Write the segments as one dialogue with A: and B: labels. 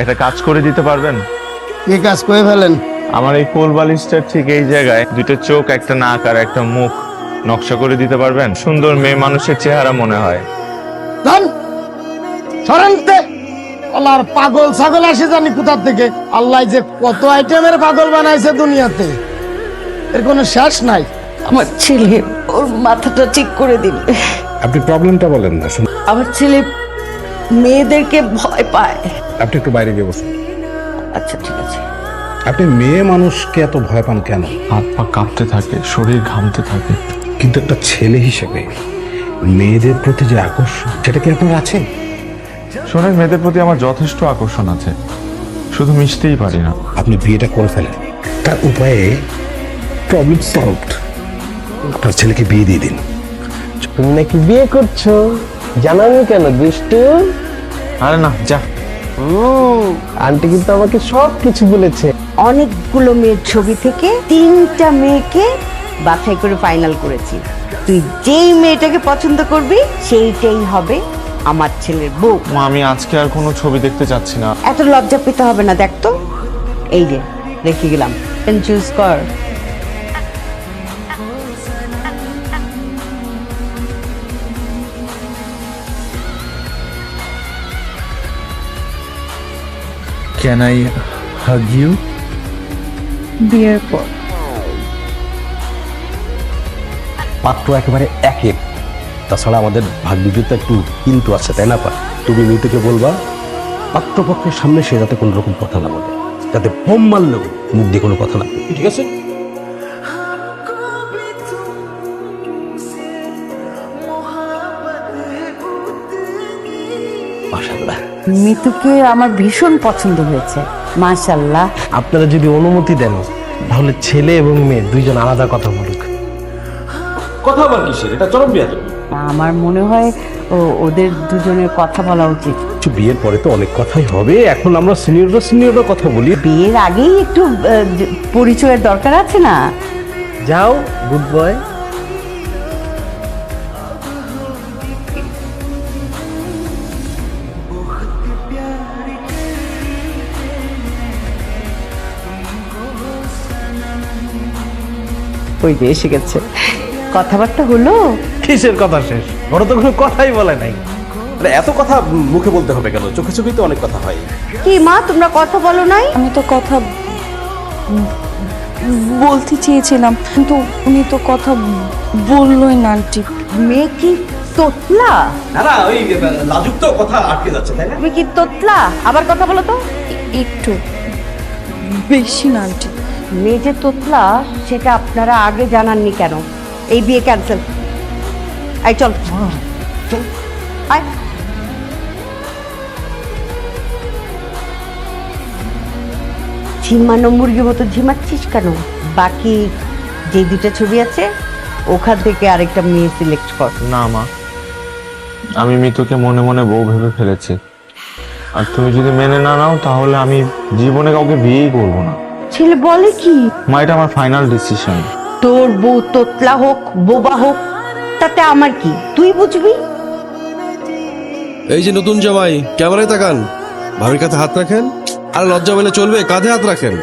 A: একটা কাজ করে দিতে পারবেন?
B: কি কাজ করে ফেলেন?
A: আমার এই কোল বালিশটা ঠিক এই জায়গায় দুটো চোখ একটা নাক আর একটা মুখ নকশা করে দিতে পারবেন? সুন্দর মেয়ে মানুষের চেহারা মনে হয়।
B: সরেনতে আল্লাহর পাগল ছাগল আসে জানি কোথার থেকে? আল্লাহ যে কত আইটেমের পাগল বানাইছে দুনিয়াতে। এর কোনো শেষ নাই।
C: আমার ছেলে ওর মাথাটা ঠিক করে দিন।
D: আপনি প্রবলেমটা বলেন না
C: আমার ছেলে মেয়েদেরকে ভয় পায়।
D: আপনি একটু বাইরে গিয়ে বসুন।
C: আচ্ছা ঠিক আছে।
D: আপনি মেয়ে মানুষকে এত ভয় পান কেন?
A: হাত পা কাঁপতে থাকে শরীর ঘামতে থাকে।
D: কিন্তু একটা ছেলে হিসেবে মেয়েদের প্রতি যে আকর্ষণ সেটা কি আপনার আছে?
A: শোনেন মেয়েদের প্রতি আমার যথেষ্ট আকর্ষণ আছে। শুধু মিশতেই পারি না।
D: আপনি বিয়েটা করে ফেলেন। তার উপায়ে প্রবলেম সলভড আপনার ছেলেকে বিয়ে দিয়ে দিন।
E: তুমি নাকি বিয়ে করছ? জানানি কেন দুষ্টু?
A: আরে না যা।
E: আন্টি কিন্তু আমাকে সব কিছু বলেছে।
C: অনেকগুলো মেয়ের ছবি থেকে তিনটা মেয়েকে বাছাই করে ফাইনাল করেছি। তুই যেই মেয়েটাকে পছন্দ করবি সেইটাই হবে আমার ছেলের বউ।
A: মা আমি আজকে আর কোনো ছবি দেখতে চাচ্ছি না।
C: এত লজ্জা পেতে হবে না দেখ তো। এই যে রেখে গেলাম। চুজ কর
A: ক্যান আই হাগ ইউ
C: বিয়ের পর
F: পাত্র একেবারে এক। এক তাছাড়া আমাদের ভাগ্যযুক্ত একটু কিন্তু আছে তাই না পা? তুমি মিতুকে বলবা পাত্রপক্ষের সামনে সে যাতে কোনো রকম কথা না বলে যাতে বোম মারলেও মুখ দিয়ে কোনো কথা না। ঠিক আছে?
C: মিতুকে আমার ভীষণ পছন্দ হয়েছে মাশাল্লাহ
E: আপনারা যদি অনুমতি দেন তাহলে ছেলে এবং মেয়ে দুইজন আলাদা কথা বলুক।
F: কথা আবার কিসের? এটা চরম বিয়া
C: আমার মনে হয় ও ওদের দুজনের কথা বলা উচিত।
F: কিছু বিয়ের পরে তো অনেক কথাই হবে। এখন আমরা সিনিয়ররা সিনিয়ররা কথা বলি।
C: বিয়ের আগেই একটু আহ, পরিচয়ের দরকার আছে না?
E: যাও গুড বয় ওই যে এসে গেছে।
C: কথাবার্তা হলো?
E: কিসের কথা শেষ? ওরা তো কোনো কথাই বলে নাই।
F: মানে এত কথা মুখে বলতে হবে কেন? চোখে চোখেই তো অনেক কথা হয়।
C: কি মা তোমরা কথা বলো নাই?
G: আমি তো কথা বলতে চেয়েছিলাম কিন্তু উনি তো কথা বললোই না আন্টি।
C: মেয়ে কি তোতলা?
F: না না ওই লাজুক তো কথা আটকে যাচ্ছে তাই না?
C: তুমি কি তোতলা? আবার কথা বলো তো।
G: একটু বেশি না আন্টি।
C: মেয়ে যে তোতলা সেটা আপনারা আগে জানাননি কেন? এই বিয়ে ক্যান্সেল আই চল। আয়। ঝিমানো মুরগির মতো ঝিমাচ্ছিস কেন? বাকি যে দুটা ছবি আছে ওখান থেকে আরেকটা মেয়ে সিলেক্ট কর।
A: না মা আমি মিতুকে মনে মনে বউ ভেবে ফেলেছি। আর তুমি যদি মেনে না নাও তাহলে আমি জীবনে কাউকে বিয়েই করব না।
C: ছেলে বলে কি?
A: মা এটা আমার ফাইনাল ডিসিশন
C: তোর বউ তোতলা হোক বোবা হোক তাতে আমার কি? তুই বুঝবি?
H: এই যে নতুন জামাই ক্যামেরায় তাকান। ভাবির কাছে হাত রাখেন আর লজ্জা পেলে চলবে কাঁধে হাত রাখেন।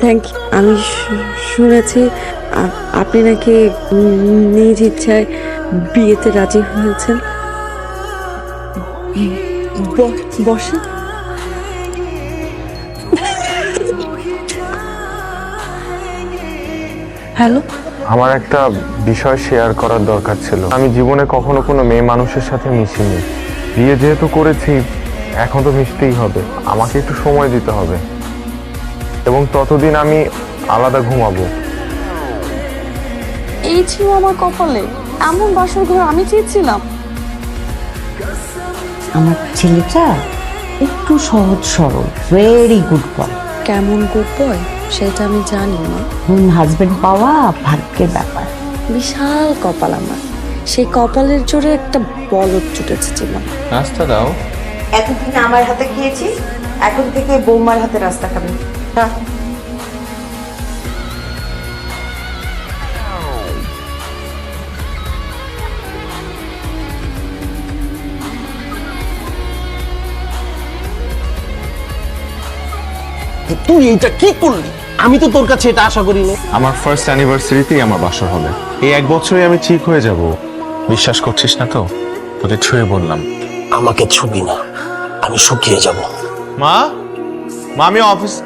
G: থ্যাংক ইউ আমি শু- শুনেছি আপনি নাকি নিজ ইচ্ছায় বিয়েতে রাজি হয়েছেন? ব- বসেন হ্যালো?
A: আমার একটা বিষয় শেয়ার করার দরকার ছিল। আমি জীবনে কখনো কোনো মেয়ে মানুষের সাথে মিশিনি। বিয়ে যেহেতু করেছি এখন তো মিশতেই হবে। আমাকে একটু সময় দিতে হবে। এবং ততদিন আমি আলাদা ঘুমাবো।
G: এই ছিল আমার কপালে। এমন বাসর ঘর আমি চেয়েছিলাম।
C: ছেলেটা একটু সহজ সরল ভেরি গুড বয়
G: কেমন গুড বয় সেটা আমি জানি না হুম
C: হাজবেন্ড পাওয়া ভাগ্যের ব্যাপার।
G: বিশাল কপাল আমার। সেই কপালের জোরে একটা বলদ জুটেছে জীবন
A: নাস্তা দাও।
C: এতদিন আমার হাতে খেয়েছি এখন থেকে বৌমার হাতে রাস্তা খাবেন হ্যাঁ
E: তুই এইটা কি করলি? আমি তো তোর কাছে এটা আশা করিনি
A: আমার ফার্স্ট অ্যানিভার্সারিতেই আমার বাসর হবে। এই এক বছরে আমি ঠিক হয়ে যাব। বিশ্বাস করছিস না তো? তোকে ছুঁয়ে বললাম।
E: আমাকে ছবি না আমি শুকিয়ে যাব।
A: মা? মা আমি অফিস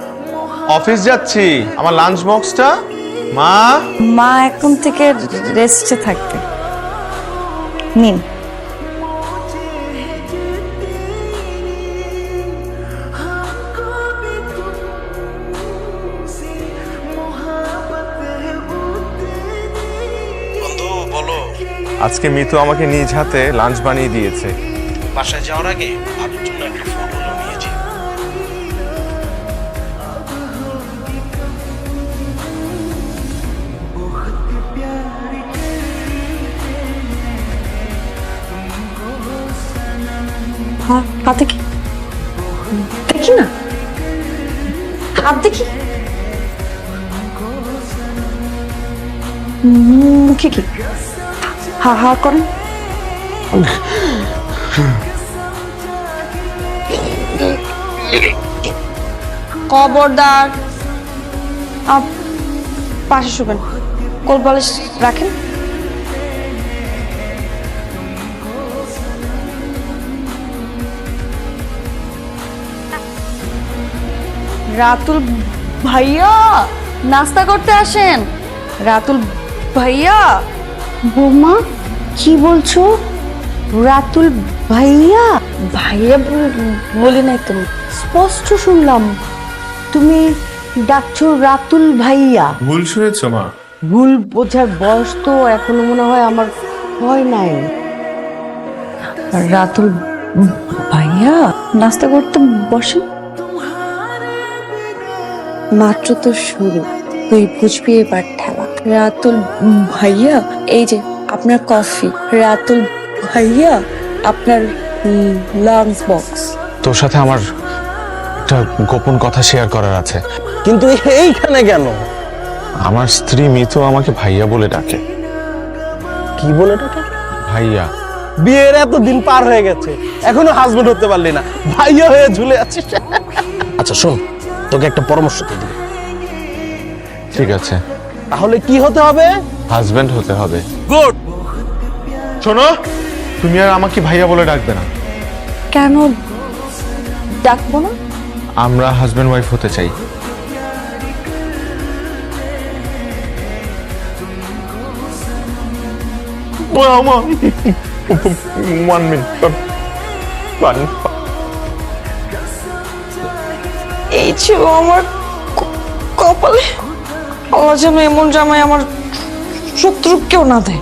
A: অফিস যাচ্ছি। আমার লাঞ্চ বক্সটা মা?
G: মা এখন থেকে রেস্টে থাকবে। নিন।
A: আজকে মিতু আমাকে নিজ হাতে লাঞ্চ বানিয়ে দিয়েছে।
E: বাসায় যাওয়ার আগে জন্য একটা নিয়েছি।
G: হ্যাঁ হাত দেখি। না। হাত দেখি। মুখে কি? হা হা করেন। খবরদার। আপ, পাশে শুবেন কোল বালিশ রাখেন। রাতুল ভাইয়া নাস্তা করতে আসেন। রাতুল ভাইয়া।
C: বৌমা কি বলছো? রাতুল ভাইয়া?
G: ভাইয়া বল- নাই তুমি
C: স্পষ্ট শুনলাম। তুমি ডাকছো রাতুল ভাইয়া।
A: ভুল শুনেছ মা।
C: ভুল বোঝার বয়স তো এখনও মনে হয় আমার হয় নাই।
G: রাতুল ভাইয়া নাস্তা করতে বসেন। মাত্র তো শুরু। তুই বুঝবি এবার ঠেলা। রাতুল ভাইয়া এই যে আপনার কফি রাতুল ভাইয়া আপনার লাঞ্চ বক্স
A: তোর সাথে আমার একটা গোপন কথা শেয়ার করার আছে।
E: কিন্তু এইখানে কেন?
A: আমার স্ত্রী মিতু আমাকে ভাইয়া বলে ডাকে।
E: কি বলে ডাকে?
A: ভাইয়া।
E: বিয়ের এত দিন পার হয়ে গেছে এখনও হাজবেন্ড হতে পারলি না। ভাইয়া হয়ে ঝুলে আছিস। আচ্ছা শোন তোকে একটা পরামর্শ দিয়ে দিই।
A: ঠিক আছে।
E: তাহলে কি হতে হবে?
A: হাজবেন্ড হতে হবে।
E: গুড।
A: শোনো তুমি আর আমাকে ভাইয়া বলে ডাকবে না।
G: কেন ডাকবো না?
A: আমরা হাজবেন্ড ওয়াইফ হতে চাই। ওয়ান মিনিট
G: এই ছিল আমার কপালে। আল্লাহ যেন এমন জামাই আমার শত্রু কেউ না দেয়।